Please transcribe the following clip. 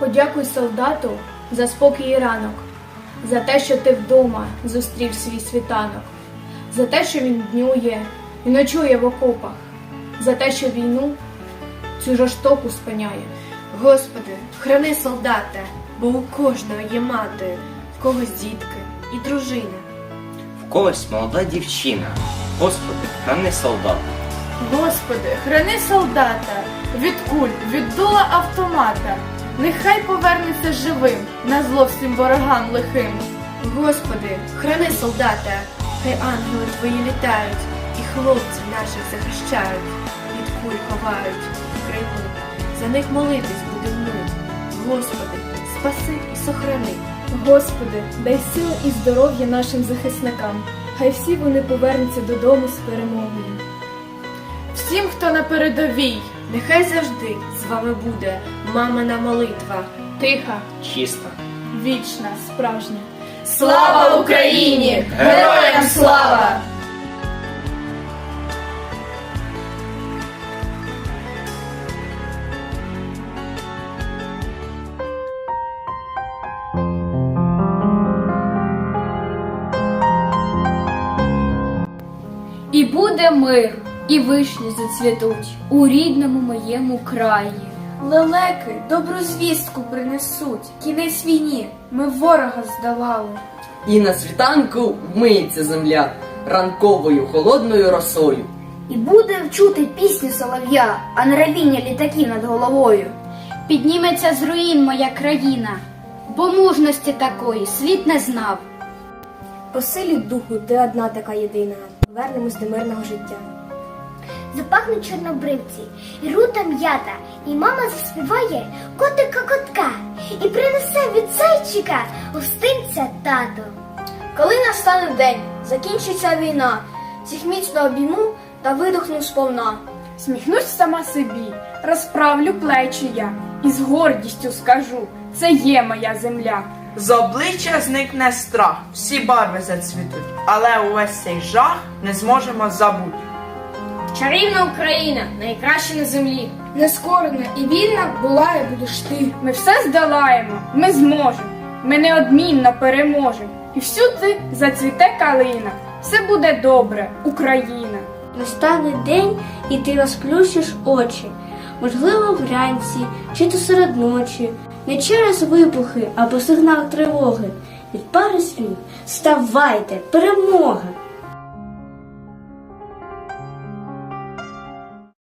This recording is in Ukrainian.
Подякуй солдату за спокій і ранок, за те, що ти вдома зустрів свій світанок, за те, що він днює і ночує в окопах, за те, що війну цю жорстоку спиняє. Господи, храни солдата, бо у кожного є мати, в когось дітки і дружина. В когось молода дівчина. Господи, храни солдата. Господи, храни солдата від куль, від дула автомата. Нехай повернеться живим на зло всім ворогам лихим. Господи, храни солдата, хай ангели твої літають, і хлопців наших захищають, від куль ховають в Криму. За них молитись будемо ми. Господи, спаси і сохрани. Господи, дай сил і здоров'я нашим захисникам. Хай всі вони повернуться додому з перемогою. Всім, хто на передовій, Нехай завжди з вами буде мамина молитва. Тиха, Чиста. вічна, справжня. слава Україні! Героям слава! І буде мир, і вишні зацвітуть у рідному моєму краї. Лелеки добру звістку принесуть. Кінець війні ми ворога здолали. І на світанку вмиється земля ранковою холодною росою. І буде чути пісню солов'я, а не ревіння літаків над головою. Підніметься з руїн моя країна, бо мужності такої світ не знав. По силі духу ти одна така єдина. Вернемось до мирного життя. Запахнуть чорнобривці, і рута м'ята, і мама заспіває котика котка, і принесе від зайчика гостинця тато. Коли настане день, закінчиться війна, всіх міцно обійму та видохну сповна. Сміхнусь сама собі, розправлю плечі я і з гордістю скажу, це є моя земля. З обличчя зникне страх, всі барви зацвітуть, але увесь цей жах не зможемо забути. Чарівна Україна, найкраща на землі. Нескорена і вільна була і будеш ти. Ми все здолаємо, ми зможемо, ми неодмінно переможемо. І всюди зацвіте калина. Все буде добре, Україна. Настане день, і ти розплющиш очі. Можливо, вранці чи то серед ночі, не через вибухи або сигнал тривоги. Від пари слів ставайте, перемога!